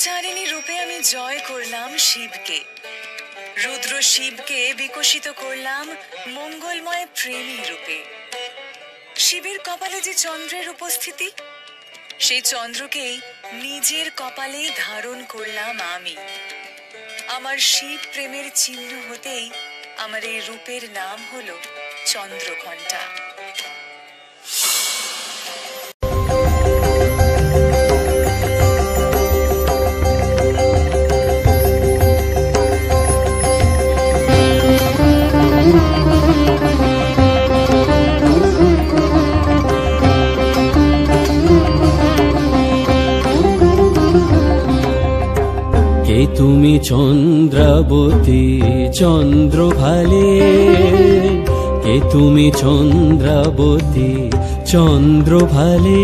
ব্রহ্মচারিণী রূপে আমি জয় করলাম শিবকে। রুদ্র শিবকে বিকশিত করলাম মঙ্গলময় প্রেমী রূপে। শিবের কপালে যে চন্দ্রের উপস্থিতি, সেই চন্দ্রকেই নিজের কপালে ধারণ করলাম আমি। আমার শিব প্রেমের চিহ্ন হতেই আমার এই রূপের নাম হলো চন্দ্রঘণ্টা। কে তুমি চন্দ্রাবতী চন্দ্র ভালে কে তুমি চন্দ্রাবতী চন্দ্র ভালে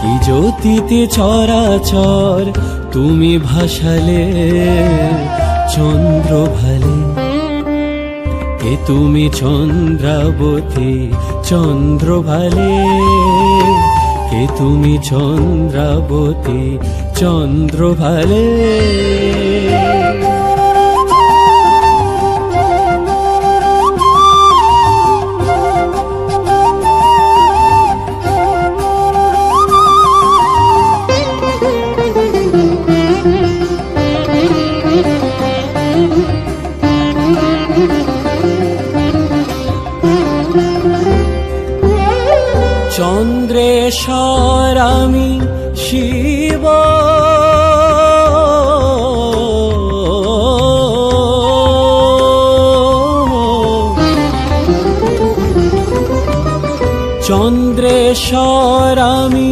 কি জ্যোতিতে চরাচর তুমি ভাসালে চন্দ্র ভালে কে তুমি চন্দ্রাবতী চন্দ্র ভালে কে তুমি চন্দ্রাবতী চন্দ্র ভালে চন্দ্রেশ্বর আমি শিব। চন্দ্রেশ্বর আমি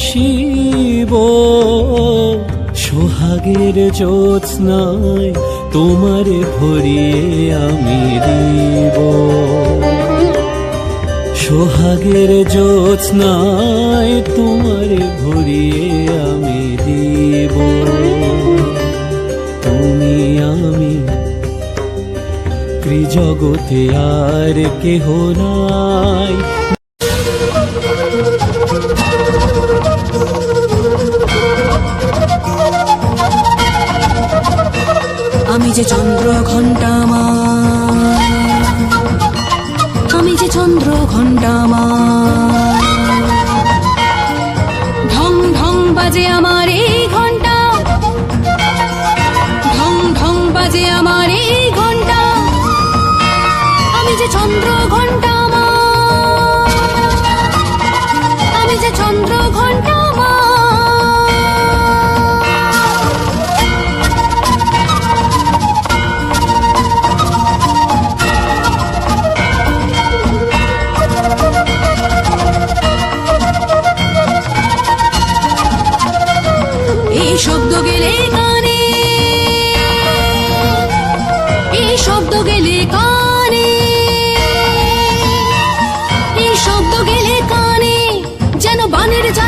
শিব। সোহাগের জ্যোৎস্নায় তোমার ভরিয়ে আমি দিব। সোহাগের জ্যোৎস্নায় তোমার ভরিয়ে আমি দিব। তুমি আমি ত্রিজগতে আর কেহ নাই। আমি যে চন্দ্র ঘন্টামা আমি চন্দ্র ঘন্টামা ঢং ঢং বাজে আমার Bana ereceğim.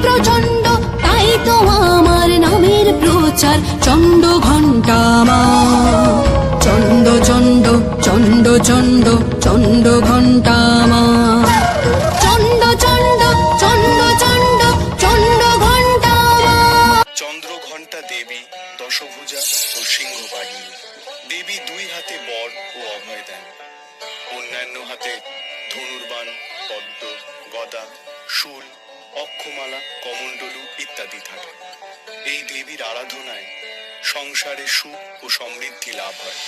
কি প্রচণ্ড, তাই তো আমার নামের প্রচার। চণ্ড ঘণ্টা মা চণ্ড চণ্ড চণ্ড চণ্ড চণ্ড ঘণ্টা মা গদা, শূল অক্ষমালা কমণ্ডলু ইত্যাদি থাকে। এই দেবীর আরাধনায় সংসারে সুখ ও সমৃদ্ধি লাভ হয়।